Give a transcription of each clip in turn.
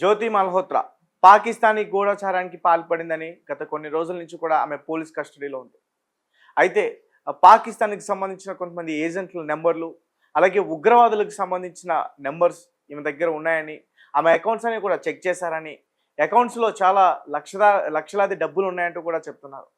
జ్యోతి మల్హోత్రా పాకిస్తానీ గూఢచారానికి పాల్పడిందని గత కొన్ని రోజుల నుంచి కూడా ఆమె పోలీస్ కస్టడీలో ఉంది. అయితే పాకిస్తాన్కి సంబంధించిన కొంతమంది ఏజెంట్ల నెంబర్లు అలాగే ఉగ్రవాదులకు సంబంధించిన నెంబర్స్ ఈమె దగ్గర ఉన్నాయని ఆమె అకౌంట్స్ అని కూడా చెక్ చేశారని అకౌంట్స్లో చాలా లక్షలా లక్షలాది డబ్బులు ఉన్నాయంటూ కూడా చెప్తున్నారు.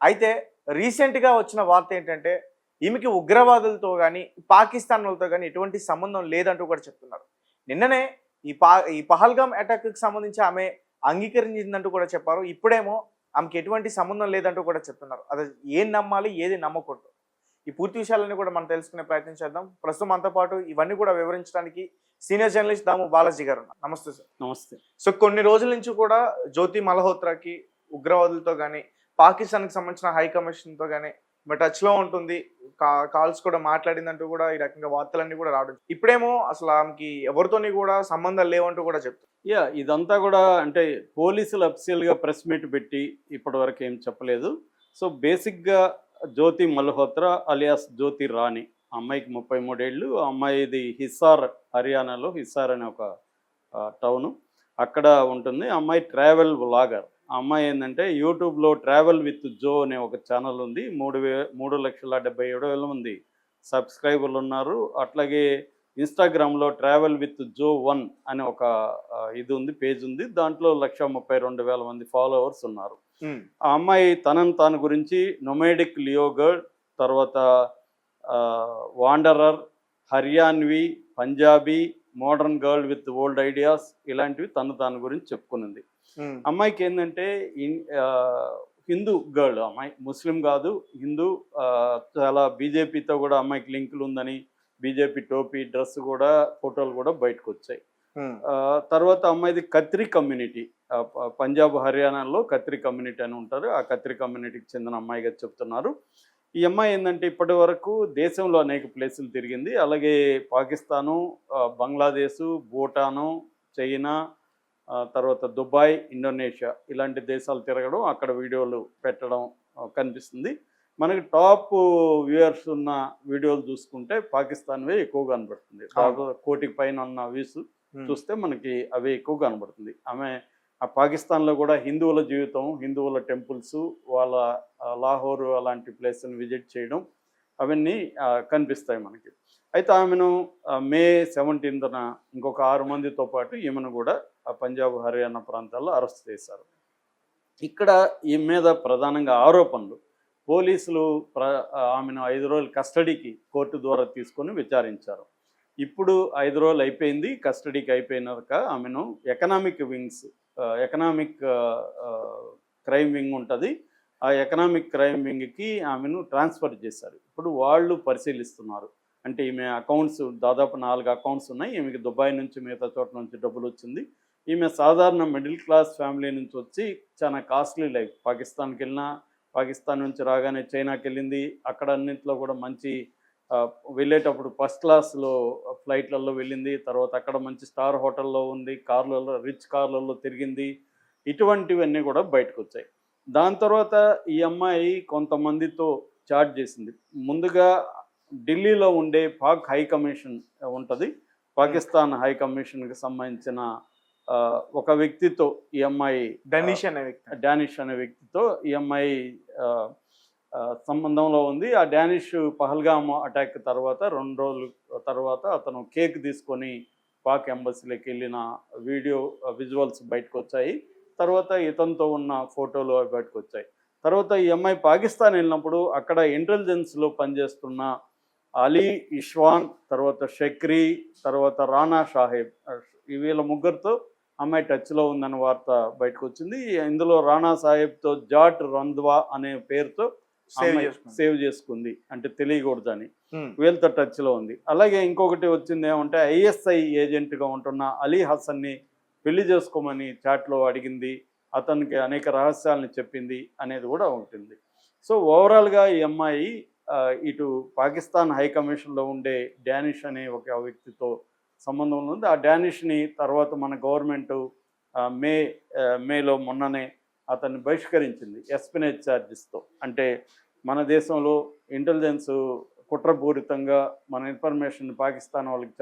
అయితే రీసెంట్గా వచ్చిన వార్త ఏంటంటే ఈమెకి ఉగ్రవాదులతో కానీ పాకిస్తాన్ వాళ్ళతో కానీ ఎటువంటి సంబంధం లేదంటూ కూడా చెప్తున్నారు. నిన్ననే ఈ పా ఈ పహల్గామ్ అటాక్కి సంబంధించి ఆమె అంగీకరించిందంటూ కూడా చెప్పారు. ఇప్పుడేమో ఆమెకి ఎటువంటి సంబంధం లేదంటూ కూడా చెప్తున్నారు. అది ఏం నమ్మాలి ఏది నమ్మకూడదు. ఈ పూర్తి విషయాలన్నీ కూడా మనం తెలుసుకునే ప్రయత్నం చేద్దాం. ప్రస్తుతం మనతో పాటు ఇవన్నీ కూడా వివరించడానికి సీనియర్ జర్నలిస్ట్ దాము బాలాజీ గారు. నమస్తే సార్. నమస్తే. సో కొన్ని రోజుల నుంచి కూడా జ్యోతి మల్హోత్రాకి ఉగ్రవాదులతో కానీ పాకిస్తాన్కి సంబంధించిన హై కమిషన్తో కానీ టచ్ టచ్లో ఉంటుంది. కా కాల్స్ కూడా మాట్లాడిందంటూ కూడా ఈ రకంగా వార్తలన్నీ కూడా రావడం ఇప్పుడేమో అసలు ఆమెకి ఎవరితోని కూడా సంబంధాలు లేవంటూ కూడా చెప్తారు యా ఇదంతా కూడా అంటే పోలీసులు అఫీషియల్గా ప్రెస్ మీట్ పెట్టి ఇప్పటి వరకు ఏం చెప్పలేదు. సో బేసిక్గా జ్యోతి మల్హోత్రా అలియాస్ జ్యోతి రాణి అమ్మాయికి ముప్పై మూడేళ్ళు అమ్మాయిది హిస్సార్ హర్యానాలో హిస్సార్ అనే ఒక టౌను. అక్కడ ఉంటుంది. ఆ అమ్మాయి ట్రావెల్ వ్లాగర్. ఆ అమ్మాయి ఏంటంటే యూట్యూబ్లో ట్రావెల్ విత్ జో అనే ఒక ఛానల్ ఉంది. మూడు వే మూడు లక్షల డెబ్బై ఏడు వేల మంది సబ్స్క్రైబర్లు ఉన్నారు. అట్లాగే ఇన్స్టాగ్రామ్లో ట్రావెల్ విత్ జో వన్ అనే ఒక ఇది ఉంది పేజ్ ఉంది. దాంట్లో లక్ష ముప్పై రెండు వేల మంది ఫాలోవర్స్ ఉన్నారు. ఆ అమ్మాయి తనను తాను గురించి నొమేడిక్ లియో గర్ల్ తర్వాత wanderer Haryanvi Punjabi modern girl with old ideas ఇలాంటివి తను తాను గురించి చెప్పుకునింది. అమ్మాయికి ఏంటంటే హిందూ గర్ల్ అమ్మాయి ముస్లిం కాదు హిందూ చాలా బీజేపీతో కూడా అమ్మాయికి లింకులు ఉందని బీజేపీ టోపీ డ్రెస్ కూడా ఫోటోలు కూడా బయటకు వచ్చాయి తర్వాత అమ్మాయిది కత్రి కమ్యూనిటీ పంజాబ్ హర్యానాలో కత్రి కమ్యూనిటీ అని ఉంటారు. ఆ కత్రి కమ్యూనిటీకి చెందిన అమ్మాయిగా చెప్తున్నారు. ఈ అమ్మాయి ఏంటంటే ఇప్పటి వరకు దేశంలో అనేక ప్లేసులు తిరిగింది. అలాగే పాకిస్తాను బంగ్లాదేశు భూటాను చైనా తర్వాత దుబాయ్ ఇండోనేషియా ఇలాంటి దేశాలు తిరగడం అక్కడ వీడియోలు పెట్టడం కనిపిస్తుంది. మనకి టాప్ వ్యూయర్స్ ఉన్న వీడియోలు చూసుకుంటే పాకిస్తాన్వే ఎక్కువ కనబడుతుంది. కోటికి పైన ఉన్న వ్యూస్ చూస్తే మనకి అవే ఎక్కువ కనబడుతుంది. ఆమె ఆ పాకిస్తాన్లో కూడా హిందువుల జీవితం హిందువుల టెంపుల్స్ వాళ్ళ లాహోర్ అలాంటి ప్లేస్ని విజిట్ చేయడం అవన్నీ కనిపిస్తాయి మనకి. అయితే ఆమెను మే సెవెంటీన్త్న ఇంకొక ఆరు మందితో పాటు ఈమెను కూడా ఆ పంజాబ్ హర్యానా ప్రాంతాల్లో అరెస్ట్ చేశారు. ఇక్కడ ఈ మీద ప్రధానంగా ఆరోపణలు. పోలీసులు ప్ర ఆమెను ఐదు రోజులు కస్టడీకి కోర్టు ద్వారా తీసుకొని విచారించారు. ఇప్పుడు ఐదు రోజులు అయిపోయింది కస్టడీకి అయిపోయినాక ఆమెను economic wings economic crime wing ఉంటుంది. ఆ ఎకనామిక్ క్రైమ్ వింగ్కి ఆమెను ట్రాన్స్ఫర్ చేశారు. ఇప్పుడు వాళ్ళు పరిశీలిస్తున్నారు. అంటే ఈమె అకౌంట్స్ దాదాపు నాలుగు అకౌంట్స్ ఉన్నాయి. ఈమెకి దుబాయ్ నుంచి మిగతా చోట నుంచి డబ్బులు వచ్చింది. ఈమె సాధారణ మిడిల్ క్లాస్ ఫ్యామిలీ నుంచి వచ్చి చాలా కాస్ట్లీ లైఫ్ పాకిస్తాన్కి వెళ్ళినా పాకిస్తాన్ నుంచి రాగానే చైనాకి వెళ్ళింది. అక్కడ అన్నింటిలో కూడా మంచి వెళ్ళేటప్పుడు ఫస్ట్ క్లాస్లో ఫ్లైట్లలో వెళ్ళింది తర్వాత అక్కడ మంచి స్టార్ హోటల్లో ఉంది కార్లలో రిచ్ కార్లలో తిరిగింది ఇటువంటివన్నీ కూడా బయటకు వచ్చాయి దాని తర్వాత ఈ అమ్మాయి కొంతమందితో చాట్ చేసింది. ముందుగా ఢిల్లీలో ఉండే పాక్ హై కమిషన్ ఉంటుంది పాకిస్తాన్ హై కమిషన్కి సంబంధించిన ఒక వ్యక్తితో ఈ అమ్మాయి డనీష్ అనే వ్యక్తి. డానిష్ అనే వ్యక్తితో ఈ అమ్మాయి సంబంధంలో ఉంది. ఆ డానిష్ పహల్గామ్ అటాక్ తర్వాత రెండు రోజులు తర్వాత అతను కేక్ తీసుకొని పాక్ ఎంబసీలోకి వెళ్ళిన వీడియో విజువల్స్ బయటకు వచ్చాయి. తర్వాత ఇతనితో ఉన్న ఫోటోలు అవి బయటకు వచ్చాయి. తర్వాత ఈ అమ్మాయి పాకిస్తాన్ వెళ్ళినప్పుడు అక్కడ ఇంటెలిజెన్స్లో పనిచేస్తున్న అలీ ఇష్వాన్ తర్వాత షక్రీ తర్వాత రాణా షాహెబ్ వీళ్ళ ముగ్గురితో అమ్మాయి టచ్లో ఉందన్న వార్త బయటకు వచ్చింది. ఇందులో రాణా సాహెబ్తో జాట్ రంధ్వా అనే పేరుతో సేవ్ చేసుకుంది. సేవ్ చేసుకుంది అంటే తెలియకూడదని. ఉమ్, వీళ్ళతో టచ్లో ఉంది. అలాగే ఇంకొకటి వచ్చింది ఏమంటే ఐఎస్ఐ ఏజెంట్గా ఉంటున్న అలీ హసన్ని పెళ్ళి చేసుకోమని చాట్లో అడిగింది. అతనికి అనేక రహస్యాలను చెప్పింది అనేది కూడా ఉంటుంది. సో ఓవరాల్గా ఈ అమ్మాయి ఇటు పాకిస్తాన్ హై కమిషన్లో ఉండే డానిష్ అనే ఒక వ్యక్తితో సంబంధం ఉంది. ఆ డానిష్ని తర్వాత మన గవర్నమెంట్ మే మేలో మొన్ననే అతన్ని బహిష్కరించింది. ఎస్పినేజ్ ఛార్జెస్తో అంటే మన దేశంలో ఇంటెలిజెన్స్ కుట్రపూరితంగా మన ఇన్ఫర్మేషన్ పాకిస్తాన్ వాళ్ళకి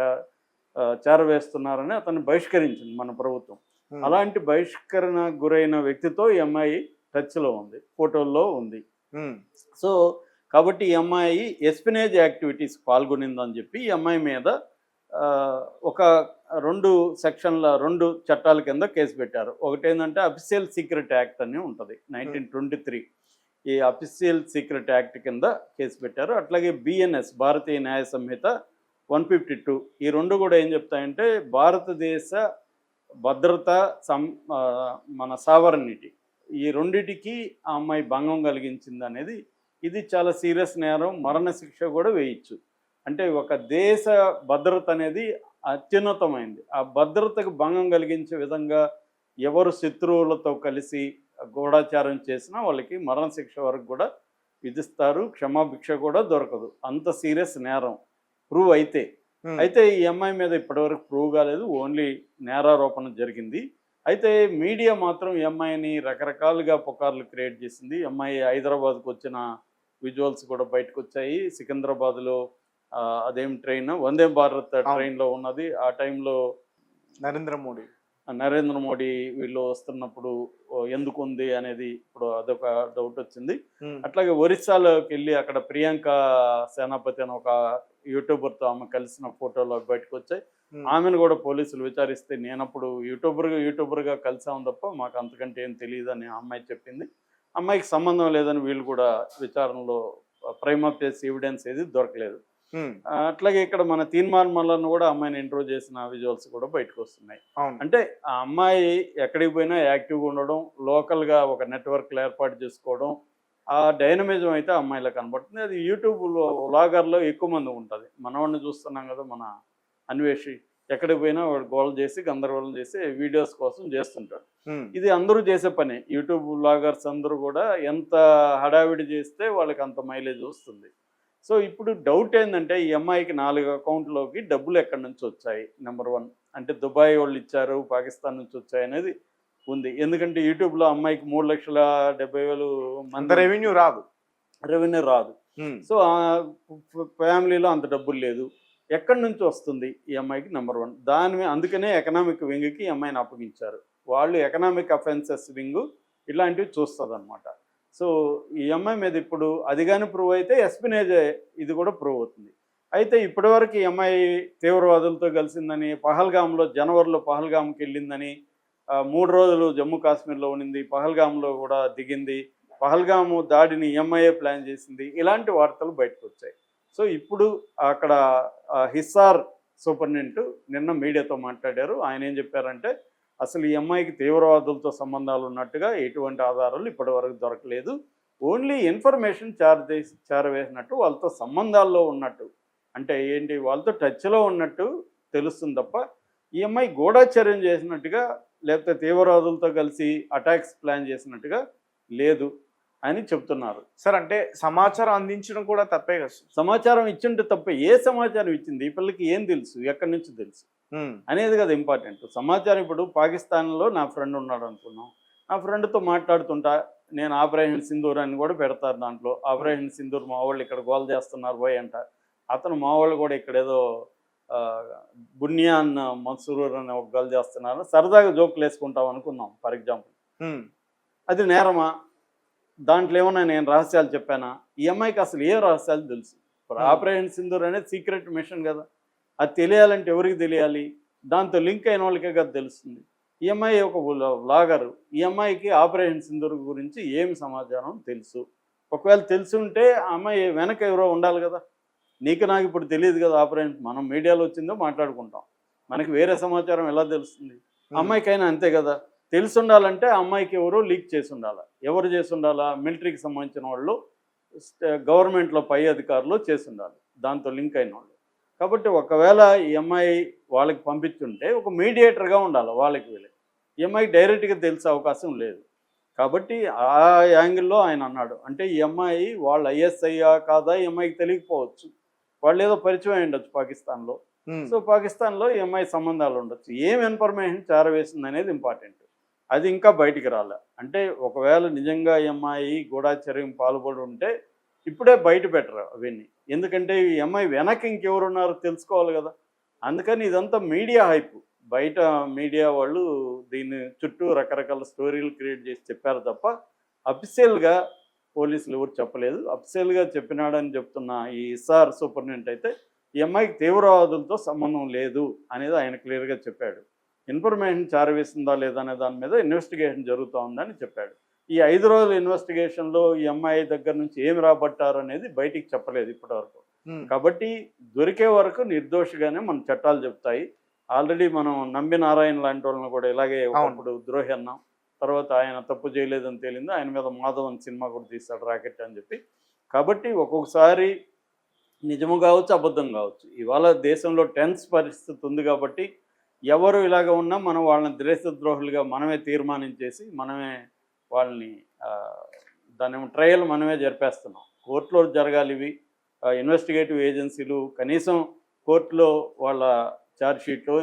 చేరవేస్తున్నారని అతన్ని బహిష్కరించింది మన ప్రభుత్వం. ఉమ్. అలాంటి బహిష్కరణ గురైన వ్యక్తితో ఈ అమ్మాయి టచ్లో ఉంది ఫోటోల్లో ఉంది. ఉమ్. సో కాబట్టి ఈ అమ్మాయి ఎస్పినేజ్ యాక్టివిటీస్ పాల్గొనిందని చెప్పి ఈ అమ్మాయి మీద ఒక రెండు సెక్షన్ల రెండు చట్టాల కింద కేసు పెట్టారు. ఒకటి ఏంటంటే అఫిషియల్ సీక్రెట్ యాక్ట్ అని ఉంటుంది నైన్టీన్ ట్వంటీ త్రీ. ఈ అఫీషియల్ సీక్రెట్ యాక్ట్ కింద కేసు పెట్టారు. అట్లాగే బిఎన్ఎస్ భారతీయ న్యాయ సంహిత వన్ ఫిఫ్టీ టూ ఈ రెండు కూడా ఏం చెప్తాయంటే భారతదేశ భద్రత సం మన సావరనిటీ ఈ రెండిటికి ఆ అమ్మాయి భంగం కలిగించింది అనేది ఇది చాలా సీరియస్ నేరం మరణశిక్ష కూడా వేయచ్చు. అంటే ఒక దేశ భద్రత అనేది అత్యున్నతమైంది. ఆ భద్రతకు భంగం కలిగించే విధంగా ఎవరు శత్రువులతో కలిసి గూఢాచారం చేసినా వాళ్ళకి మరణశిక్ష వరకు కూడా విధిస్తారు క్షమాభిక్ష కూడా దొరకదు. అంత సీరియస్ నేరం. ప్రూవ్ అయితే. అయితే ఈ అమ్మాయి మీద ఇప్పటివరకు ప్రూవ్ కాలేదు. ఓన్లీ నేరారోపణ జరిగింది. అయితే మీడియా మాత్రం ఈ అమ్మాయిని రకరకాలుగా పుకార్లు క్రియేట్ చేసింది. అమ్మాయి హైదరాబాద్కు వచ్చిన విజువల్స్ కూడా బయటకు వచ్చాయి సికింద్రాబాద్లో అదేం ట్రైన్? వందే భారత్ ట్రైన్లో ఉన్నది. ఆ టైంలో నరేంద్ర మోడీ. నరేంద్ర మోడీ వీళ్ళు వస్తున్నప్పుడు ఎందుకు ఉంది అనేది ఇప్పుడు అదొక డౌట్ వచ్చింది. అట్లాగే ఒరిస్సాలోకి వెళ్ళి అక్కడ ప్రియాంక సేనాపతి అని ఒక యూట్యూబర్తో ఆమె కలిసిన ఫోటోలు బయటకు వచ్చాయి. ఆమెను కూడా పోలీసులు విచారిస్తే నేనప్పుడు యూట్యూబర్గా యూట్యూబర్గా కలిసాం తప్ప మాకు అంతకంటే ఏం తెలియదని అమ్మాయి చెప్పింది అమ్మాయికి సంబంధం లేదని వీళ్ళు కూడా విచారణలో ప్రైమ్ ఆఫ్ ఎవిడెన్స్ ఏది దొరకలేదు అట్లాగే ఇక్కడ మన తీన్మార్ మల్లను కూడా అమ్మాయిని ఇంట్రో చేసిన విజువల్స్ కూడా బయటకు వస్తున్నాయి అంటే ఆ అమ్మాయి ఎక్కడికి పోయినా యాక్టివ్గా ఉండడం లోకల్గా ఒక నెట్వర్క్లు ఏర్పాటు చేసుకోవడం ఆ డైనమిజం అయితే అమ్మాయిలో కనబడుతుంది. అది యూట్యూబ్లో వ్లాగర్లో ఎక్కువ మంది ఉంటుంది. మనవాడిని చూస్తున్నాం కదా మన అన్వేషి ఎక్కడికి పోయినా వాడు గోల్ చేసి గందరగోళం చేసి వీడియోస్ కోసం చేస్తుంటాడు. ఇది అందరూ చేసే పని. యూట్యూబ్ వ్లాగర్స్ అందరూ కూడా ఎంత హడావిడి చేస్తే వాళ్ళకి అంత మైలేజ్ వస్తుంది. సో ఇప్పుడు డౌట్ ఏంటంటే ఈ అమ్మాయికి నాలుగు అకౌంట్లోకి డబ్బులు ఎక్కడి నుంచి వచ్చాయి? నెంబర్ వన్ అంటే దుబాయ్ వాళ్ళు ఇచ్చారు పాకిస్తాన్ నుంచి వచ్చాయి అనేది ఉంది. ఎందుకంటే యూట్యూబ్లో అమ్మాయికి మూడు లక్షల డెబ్బై వేలు అంత మంది రెవెన్యూ రాదు. రెవెన్యూ రాదు. సో ఫ్యామిలీలో అంత డబ్బులు లేదు. ఎక్కడి నుంచి వస్తుంది ఈ అమ్మాయికి? నెంబర్ వన్ దాని అందుకనే ఎకనామిక్ వింగ్కి ఈ అమ్మాయిని అప్పగించారు. వాళ్ళు ఎకనామిక్ అఫెన్సెస్ వింగ్ ఇలాంటివి చూస్తుంది అనమాట సో ఈ అమ్మాయి మీద ఇప్పుడు అది కానీ ప్రూవ్ అయితే ఎస్పినేజ్ ఇది కూడా ప్రూవ్ అవుతుంది. అయితే ఇప్పటివరకు ఈ అమ్మాయి తీవ్రవాదులతో కలిసిందని పహల్గామ్లో జనవరిలో పహల్గామ్కి వెళ్ళిందని మూడు రోజులు జమ్మూ కాశ్మీర్లో ఉండింది పహల్గామ్లో కూడా దిగింది పహల్గాము దాడిని ఎంఐఏ ప్లాన్ చేసింది ఇలాంటి వార్తలు బయటకు వచ్చాయి సో ఇప్పుడు అక్కడ హిస్సార్ సూపరింటెండెంట్ నిన్న మీడియాతో మాట్లాడారు. ఆయన ఏం చెప్పారంటే అసలు ఈ అమ్మాయికి తీవ్రవాదులతో సంబంధాలు ఉన్నట్టుగా ఎటువంటి ఆధారాలు ఇప్పటివరకు దొరకలేదు. ఓన్లీ ఇన్ఫర్మేషన్ చార్ చేసి చేరవేసినట్టు వాళ్ళతో సంబంధాల్లో ఉన్నట్టు. అంటే ఏంటి? వాళ్ళతో టచ్లో ఉన్నట్టు తెలుస్తుంది తప్ప ఈ అమ్మాయి గూఢాచర్యం చేసినట్టుగా లేకపోతే తీవ్రవాదులతో కలిసి అటాక్స్ ప్లాన్ చేసినట్టుగా లేదు అని చెప్తున్నారు. సార్ అంటే సమాచారం అందించడం కూడా తప్పే కదా సమాచారం ఇచ్చింటే తప్ప ఏ సమాచారం ఇచ్చింది? ఈ పిల్లకి ఏం తెలుసు? ఎక్కడి నుంచి తెలుసు. అనేది కదా ఇంపార్టెంట్. సమాచారం ఇప్పుడు పాకిస్తాన్లో నా ఫ్రెండ్ ఉన్నాడు అనుకున్నాం. నా ఫ్రెండ్తో మాట్లాడుతుంటా నేను ఆపరేషన్ సింధూర్ అని కూడా పెడతారు దాంట్లో. ఆపరేషన్ సింధూర్ మా వాళ్ళు ఇక్కడ గోల్ చేస్తున్నారు పోయి అంట. అతను మా వాళ్ళు కూడా ఇక్కడ ఏదో బునియాన్ మన్సూర్ అని ఒక గోల్ చేస్తున్నారు. సరదాగా జోకులు వేసుకుంటాం అనుకున్నాం ఫర్ ఎగ్జాంపుల్. అది నేరమా? దాంట్లో ఏమన్నా నేను రహస్యాలు చెప్పానా? ఈ అమ్మాయికి అసలు ఏ రహస్యాలు తెలుసు? ఇప్పుడు. ఆపరేషన్ సింధూర్ అనేది సీక్రెట్ మిషన్ కదా. అది తెలియాలంటే ఎవరికి తెలియాలి? దాంతో లింక్ అయిన వాళ్ళకే కదా తెలుస్తుంది. ఈ అమ్మాయి ఒక వ్లాగర్ ఈ అమ్మాయికి ఆపరేషన్ సింధూర్ గురించి ఏమి సమాచారం తెలుసు? ఒకవేళ తెలుసుంటే ఆ అమ్మాయి వెనక ఎవరో ఉండాలి కదా? నీకు నాకు ఇప్పుడు తెలియదు కదా ఆపరేషన్ మనం మీడియాలో వచ్చిందో మాట్లాడుకుంటాం. మనకి వేరే సమాచారం ఎలా తెలుస్తుంది? అమ్మాయికైనా అంతే కదా? తెలిసి ఉండాలంటే అమ్మాయికి ఎవరో లీక్ చేసి ఉండాలా ఎవరు చేసి ఉండాలా మిలిటరీకి సంబంధించిన వాళ్ళు గవర్నమెంట్లో పై అధికారులు చేసి ఉండాలి దాంతో లింక్ అయిన వాళ్ళు. కాబట్టి ఒకవేళ ఈ అమ్మాయి వాళ్ళకి పంపించుంటే ఒక మీడియేటర్గా ఉండాలి వాళ్ళకి వీళ్ళకి ఈ అమ్మాయికి డైరెక్ట్గా తెలిసే అవకాశం లేదు. కాబట్టి ఆ యాంగిల్లో ఆయన అన్నాడు. అంటే ఈ అమ్మాయి వాళ్ళు ఐఎస్ఐయా కాదా? ఈ అమ్మాయికి తెలియకపోవచ్చు. వాళ్ళు ఏదో పరిచయం అయి ఉండొచ్చు పాకిస్తాన్లో. సో పాకిస్తాన్లో ఈ అమ్మాయి సంబంధాలు ఉండొచ్చు. ఏం ఇన్ఫర్మేషన్ చేరవేసింది అనేది ఇంపార్టెంట్. అది ఇంకా బయటికి రాలే. అంటే ఒకవేళ నిజంగా ఈ అమ్మాయి గూఢాచర్యం పాల్పడి ఉంటే ఇప్పుడే బయట పెట్టరు అవన్నీ. ఎందుకంటే ఈ అమ్మాయి వెనక్కి ఇంకెవరు ఉన్నారో తెలుసుకోవాలి కదా. అందుకని ఇదంతా మీడియా హైప్. బయట మీడియా వాళ్ళు దీని చుట్టూ రకరకాల స్టోరీలు క్రియేట్ చేసి చెప్పారు తప్ప అఫిషియల్గా పోలీసులు ఎవరు చెప్పలేదు. అఫిషియల్గా చెప్పినాడని చెప్తున్న ఈ ఎస్ఆర్ సూపరింటెండెంట్ అయితే ఈ అమ్మాయికి తీవ్రవాదులతో సంబంధం లేదు అనేది ఆయన క్లియర్గా చెప్పాడు. ఇన్ఫర్మేషన్ చారవేసిందా లేదా అనే దాని మీద ఇన్వెస్టిగేషన్ జరుగుతూ ఉందని చెప్పాడు. ఈ ఐదు రోజుల ఇన్వెస్టిగేషన్లో ఈ అమ్మాయి దగ్గర నుంచి ఏమి రాబట్టారు అనేది బయటికి చెప్పలేదు ఇప్పటివరకు. ఉమ్, కాబట్టి దొరికే వరకు నిర్దోషిగానే మన చట్టాలు చెప్తాయి. ఆల్రెడీ మనం నంబి నారాయణ లాంటి వాళ్ళని కూడా ఇలాగే ఒకప్పుడు ద్రోహి అన్నాం. తర్వాత ఆయన తప్పు చేయలేదని తేలింది. ఆయన మీద మాధవ్ అని సినిమా కూడా తీస్తాడు రాకెట్ అని చెప్పి. కాబట్టి ఒక్కొక్కసారి నిజము కావచ్చు అబద్ధం కావచ్చు. ఇవాళ దేశంలో టెన్స్ పరిస్థితి ఉంది కాబట్టి ఎవరు ఇలాగ ఉన్నా మనం వాళ్ళని దేశద్రోహులుగా మనమే తీర్మానించేసి మనమే వాళ్ళని ఆ, దాని ట్రయల్ మనమే జరిపేస్తున్నాం. కోర్టులో జరగాలి ఇవి. ఇన్వెస్టిగేటివ్ ఏజెన్సీలు కనీసం కోర్టులో వాళ్ళ ఛార్జ్ షీట్లో